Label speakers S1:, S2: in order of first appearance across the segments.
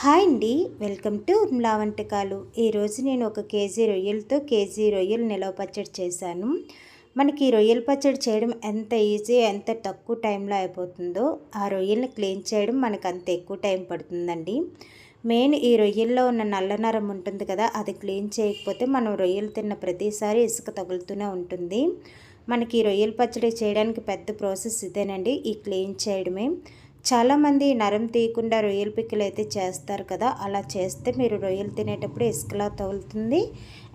S1: Hi అండి. Welcome to ఉమ్లా వంటకాలు. ఈరోజు నేను ఒక కేజీ రొయ్యలతో కేజీ రొయ్యలు నిలవ పచ్చడి చేశాను. మనకి ఈ రొయ్యల పచ్చడి చేయడం ఎంత ఈజీ ఎంత తక్కువ టైంలో అయిపోతుందో ఆ రొయ్యల్ని క్లీన్ చేయడం మనకు అంత ఎక్కువ టైం పడుతుందండి. మెయిన్ ఈ రొయ్యల్లో ఉన్న నల్లనరం ఉంటుంది కదా అది క్లీన్ చేయకపోతే మనం రొయ్యలు తిన్న ప్రతిసారి ఇసుక తగులుతూనే ఉంటుంది. మనకి ఈ రొయ్యల పచ్చడి చేయడానికి పెద్ద ప్రాసెస్ ఇదేనండి ఈ క్లీన్ చేయడమే. చాలామంది నరం తీయకుండా రొయ్యల పిక్కలు అయితే చేస్తారు కదా. అలా చేస్తే మీరు రొయ్యలు తినేటప్పుడు ఇసుకలా తగులుతుంది.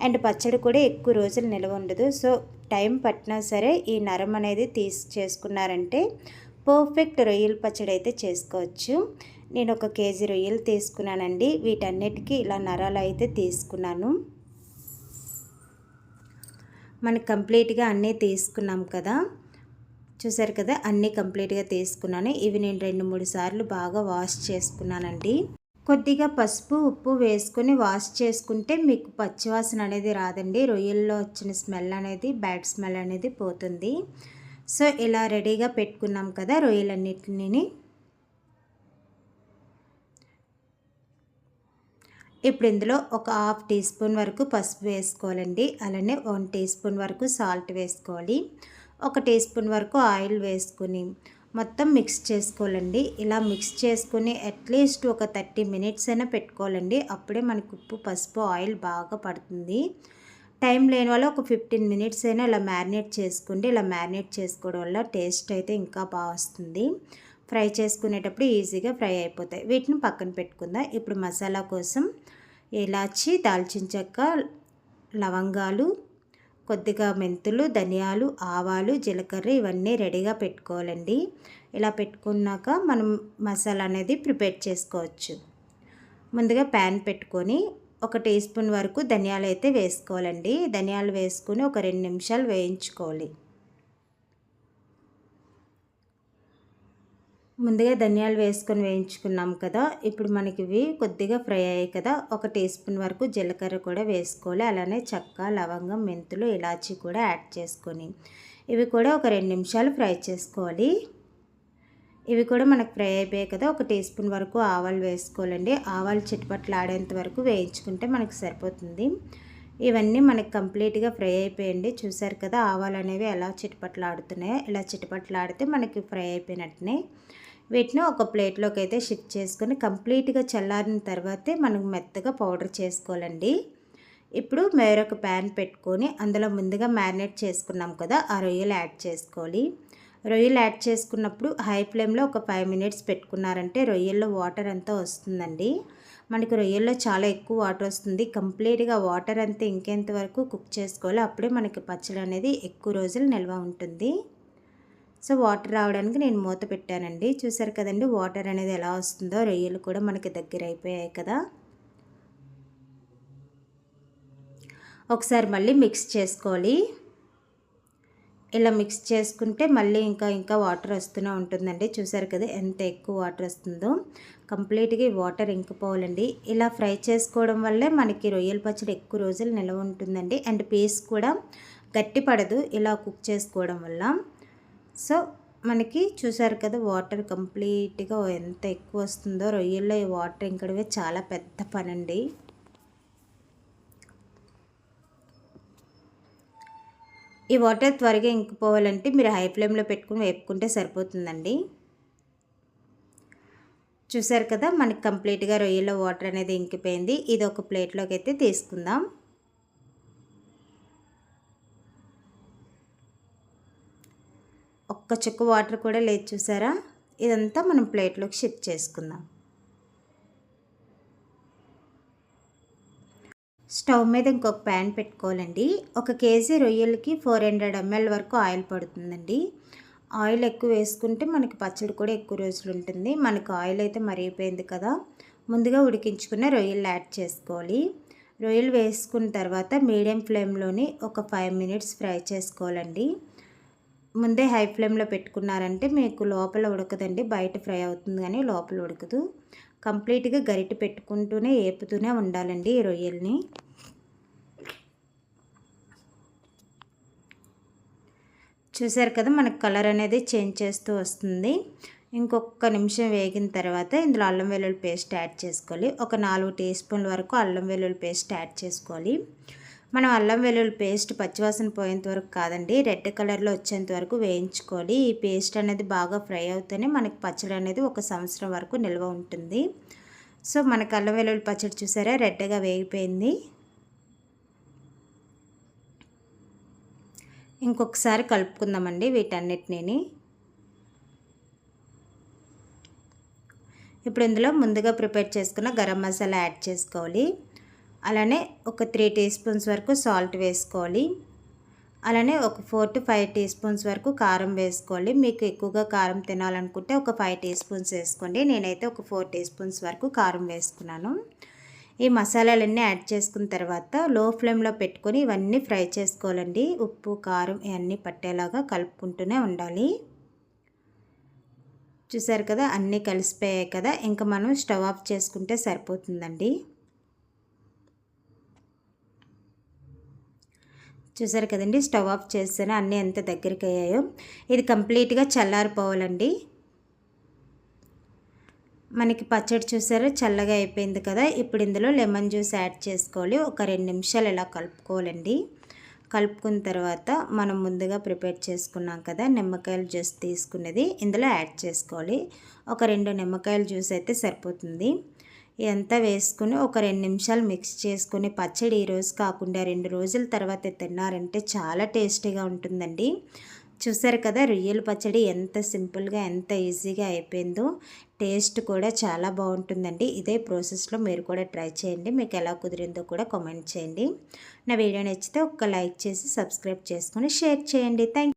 S1: అండ్ పచ్చడి కూడా ఎక్కువ రోజులు నిల్వ ఉండదు. సో టైం పట్టినా సరే ఈ నరం అనేది తీసి చేసుకున్నారంటే పర్ఫెక్ట్ రొయ్యల పచ్చడి అయితే చేసుకోవచ్చు. నేను ఒక కేజీ రొయ్యలు తీసుకున్నానండి. వీటన్నిటికీ ఇలా నరాలు అయితే తీసుకున్నాను. మనకు కంప్లీట్గా అన్నీ తీసుకున్నాం కదా. చూసారు కదా అన్నీ కంప్లీట్గా తీసుకున్నాను. ఇవి నేను రెండు మూడు సార్లు బాగా వాష్ చేసుకున్నానండి. కొద్దిగా పసుపు ఉప్పు వేసుకొని వాష్ చేసుకుంటే మీకు పచ్చివాసన అనేది రాదండి. రొయ్యల్లో వచ్చిన స్మెల్ అనేది బ్యాడ్ స్మెల్ అనేది పోతుంది. సో ఇలా రెడీగా పెట్టుకున్నాం కదా రొయ్యలన్నిటిని. ఇప్పుడు ఇందులో ఒక హాఫ్ టీ స్పూన్ వరకు పసుపు వేసుకోవాలండి. అలానే వన్ టీ స్పూన్ వరకు సాల్ట్ వేసుకోవాలి. ఒక టీ స్పూన్ వరకు ఆయిల్ వేసుకుని మొత్తం మిక్స్ చేసుకోవాలండి. ఇలా మిక్స్ చేసుకుని అట్లీస్ట్ ఒక థర్టీ మినిట్స్ అయినా పెట్టుకోవాలండి. అప్పుడే మనకు ఉప్పు పసుపు ఆయిల్ బాగా పడుతుంది. టైం లేని వల్ల ఒక ఫిఫ్టీన్ మినిట్స్ అయినా ఇలా మ్యారినేట్ చేసుకోండి ఇలా మ్యారినేట్ చేసుకోవడం వల్ల టేస్ట్ అయితే ఇంకా బాగా వస్తుంది. ఫ్రై చేసుకునేటప్పుడు ఈజీగా ఫ్రై అయిపోతాయి. వీటిని పక్కన పెట్టుకుందాం. ఇప్పుడు మసాలా కోసం ఇలాచి దాల్చిన చెక్క లవంగాలు కొద్దిగా మెంతులు ధనియాలు ఆవాలు జీలకర్ర ఇవన్నీ రెడీగా పెట్టుకోవాలండి. ఇలా పెట్టుకున్నాక మనం మసాలా అనేది ప్రిపేర్ చేసుకోవచ్చు. ముందుగా ప్యాన్ పెట్టుకొని ఒక టీ స్పూన్ వరకు ధనియాలు అయితే వేసుకోవాలండి. ధనియాలు వేసుకొని ఒక రెండు నిమిషాలు వేయించుకోవాలి. ముందుగా ధనియాలు వేసుకొని వేయించుకున్నాం కదా. ఇప్పుడు మనకి ఇవి కొద్దిగా ఫ్రై అయ్యాయి కదా. ఒక టీ స్పూన్ వరకు జీలకర్ర కూడా వేసుకోవాలి. అలానే చెక్క లవంగం మెంతులు ఇలాచీ కూడా యాడ్ చేసుకొని. ఇవి కూడా ఒక రెండు నిమిషాలు ఫ్రై చేసుకోవాలి. ఇవి కూడా మనకు ఫ్రై అయిపోయాయి కదా. ఒక టీ స్పూన్ వరకు ఆవాలు వేసుకోవాలండి. ఆవాలు చిట్టుపట్లు ఆడేంత వరకు వేయించుకుంటే మనకు సరిపోతుంది. ఇవన్నీ మనకి కంప్లీట్గా ఫ్రై అయిపోయండి చూసారు కదా ఆవాలు అనేవి ఎలా చిట్టుపట్లు ఆడుతున్నాయో ఇలా చిట్టుపట్లు ఆడితే మనకి ఫ్రై అయిపోయినట్టునే. వీటిని ఒక ప్లేట్లోకి అయితే షిఫ్ట్ చేసుకొని కంప్లీట్గా చల్లారిన తర్వాతే మనకు మెత్తగా పౌడర్ చేసుకోవాలండి. ఇప్పుడు మరొక ప్యాన్ పెట్టుకొని అందులో ముందుగా మ్యారినేట్ చేసుకున్నాం కదా ఆ రొయ్యలు యాడ్ చేసుకోవాలి. రొయ్యలు యాడ్ చేసుకున్నప్పుడు హై ఫ్లేమ్లో ఒక ఫైవ్ మినిట్స్ పెట్టుకున్నారంటే రొయ్యల్లో వాటర్ అంతా వస్తుందండి. మనకి రొయ్యల్లో చాలా ఎక్కువ వాటర్ వస్తుంది. కంప్లీట్గా వాటర్ అంతా ఇంకెంత వరకు కుక్ చేసుకోవాలి అప్పుడే మనకి పచ్చడి అనేది ఎక్కువ రోజులు నిల్వ ఉంటుంది. సో వాటర్ రావడానికి నేను మూత పెట్టానండి. చూసారు కదండి వాటర్ అనేది ఎలా వస్తుందో రొయ్యలు కూడా మనకి దగ్గర అయిపోయాయి కదా. ఒకసారి మళ్ళీ మిక్స్ చేసుకోవాలి. ఇలా మిక్స్ చేసుకుంటే మళ్ళీ ఇంకా ఇంకా వాటర్ వస్తూనే ఉంటుందండి. చూసారు కదా ఎంత ఎక్కువ వాటర్ వస్తుందో. కంప్లీట్గా వాటర్ ఇంకిపోవాలండి. ఇలా ఫ్రై చేసుకోవడం వల్లే మనకి రొయ్యల పచ్చడి ఎక్కువ రోజులు నిల్వ ఉంటుందండి. అండ్ పీస్ కూడా గట్టి పడదు ఇలా కుక్ చేసుకోవడం వల్ల. సో మనకి చూసారు కదా వాటర్ కంప్లీట్గా ఎంత ఎక్కువ వస్తుందో రొయ్యల్లో ఈ వాటర్ ఇంకడవే చాలా పెద్ద పని అండి ఈ వాటర్ త్వరగా ఇంకిపోవాలంటే మీరు హై ఫ్లేమ్లో పెట్టుకుని వేపుకుంటే సరిపోతుందండి. చూసారు కదా మనకి కంప్లీట్గా రొయ్యల్లో వాటర్ అనేది ఇంకిపోయింది. ఇది ఒక ప్లేట్లోకి అయితే తీసుకుందాం. ఒక్క చుక్క వాటర్ కూడా లేదు చూసారా? ఇదంతా మనం ప్లేట్లోకి షిఫ్ట్ చేసుకుందాం. స్టవ్ మీద ఇంకొక ప్యాన్ పెట్టుకోవాలండి. ఒక కేజీ రొయ్యలకి ఫోర్ హండ్రెడ్ ఎంఎల్ వరకు ఆయిల్ పడుతుందండి. ఆయిల్ ఎక్కువ వేసుకుంటే మనకి పచ్చడి కూడా ఎక్కువ రోజులు ఉంటుంది. మనకు ఆయిల్ అయితే మరిగిపోయింది కదా. ముందుగా ఉడికించుకున్న రొయ్యలు యాడ్ చేసుకోవాలి. రొయ్యలు వేసుకున్న తర్వాత మీడియం ఫ్లేమ్లోని ఒక ఫైవ్ మినిట్స్ ఫ్రై చేసుకోవాలండి. ముందే హై ఫ్లేమ్లో పెట్టుకున్నారంటే మీకు లోపల ఉడకదండి బయట ఫ్రై అవుతుంది కానీ లోపల ఉడకదు. కంప్లీట్గా గరిటె పెట్టుకుంటూనే ఏపుతూనే ఉండాలండి ఈ రొయ్యల్ని. చూసారు కదా మనకు కలర్ అనేది చేంజ్ చేస్తూ వస్తుంది. ఇంకొక నిమిషం వేగిన తర్వాత ఇందులో అల్లం వెల్లుల్లి పేస్ట్ యాడ్ చేసుకోవాలి. ఒక నాలుగు టీ స్పూన్ల వరకు అల్లం వెల్లుల్లి పేస్ట్ యాడ్ చేసుకోవాలి. మనం అల్లం వెల్లుల్లి పేస్ట్ పచ్చివాసన పోయేంత వరకు కాదండి రెడ్ కలర్లో వచ్చేంత వరకు వేయించుకోవాలి. ఈ పేస్ట్ అనేది బాగా ఫ్రై అవుతూనే మనకి పచ్చడి అనేది ఒక సంవత్సరం వరకు నిల్వ ఉంటుంది. సో మనకు అల్లం వెల్లుల్లి పచ్చడి చూసారా? రెడ్గా వేగిపోయింది. ఇంకొకసారి కలుపుకుందామండి వీటన్నిటిని ఇప్పుడు ఇందులో ముందుగా ప్రిపేర్ చేసుకున్న గరం మసాలా యాడ్ చేసుకోవాలి. అలానే ఒక త్రీ టీ స్పూన్స్ వరకు సాల్ట్ వేసుకోవాలి. అలానే ఒక four to five teaspoons వరకు కారం వేసుకోవాలి. మీకు ఎక్కువగా కారం తినాలనుకుంటే ఒక ఫైవ్ టీ స్పూన్స్ వేసుకోండి. నేనైతే ఒక ఫోర్ టీ స్పూన్స్ వరకు కారం వేసుకున్నాను. ఈ మసాలాలన్నీ యాడ్ చేసుకున్న తర్వాత లో ఫ్లేమ్లో పెట్టుకొని ఇవన్నీ ఫ్రై చేసుకోవాలండి. ఉప్పు కారం ఇవన్నీ పట్టేలాగా కలుపుకుంటూనే ఉండాలి. చూసారు కదా? అన్నీ కలిసిపోయాయి కదా? ఇంకా మనం స్టవ్ ఆఫ్ చేసుకుంటే సరిపోతుందండి. చూసారు కదండి స్టవ్ ఆఫ్ చేస్తేనే అన్నీ ఎంత దగ్గరికి అయ్యాయో ఇది కంప్లీట్గా చల్లారిపోవాలండి. మనకి పచ్చడి చూసారా చల్లగా అయిపోయింది కదా. ఇప్పుడు ఇందులో లెమన్ జ్యూస్ యాడ్ చేసుకోవాలి. ఒక రెండు నిమిషాలు ఇలా కలుపుకోవాలండి. కలుపుకున్న తర్వాత మనం ముందుగా ప్రిపేర్ చేసుకున్నాం కదా నిమ్మకాయల జ్యూస్ తీసుకున్నది ఇందులో యాడ్ చేసుకోవాలి. ఒక రెండు నిమ్మకాయల జ్యూస్ అయితే సరిపోతుంది. ఇదంతా వేసుకుని ఒక రెండు నిమిషాలు మిక్స్ చేసుకుని పచ్చడి ఈరోజు కాకుండా రెండు రోజుల తర్వాత తిన్నారంటే చాలా టేస్టీగా ఉంటుందండి. చూసారు కదా రొయ్యల పచ్చడి ఎంత సింపుల్గా ఎంత ఈజీగా అయిపోయిందో. టేస్ట్ కూడా చాలా బాగుంటుందండి. ఇదే ప్రాసెస్లో మీరు కూడా ట్రై చేయండి. మీకు ఎలా కుదిరిందో కూడా కామెంట్ చేయండి. నా వీడియో నచ్చితే ఒక లైక్ చేసి సబ్స్క్రైబ్ చేసుకొని షేర్ చేయండి. థ్యాంక్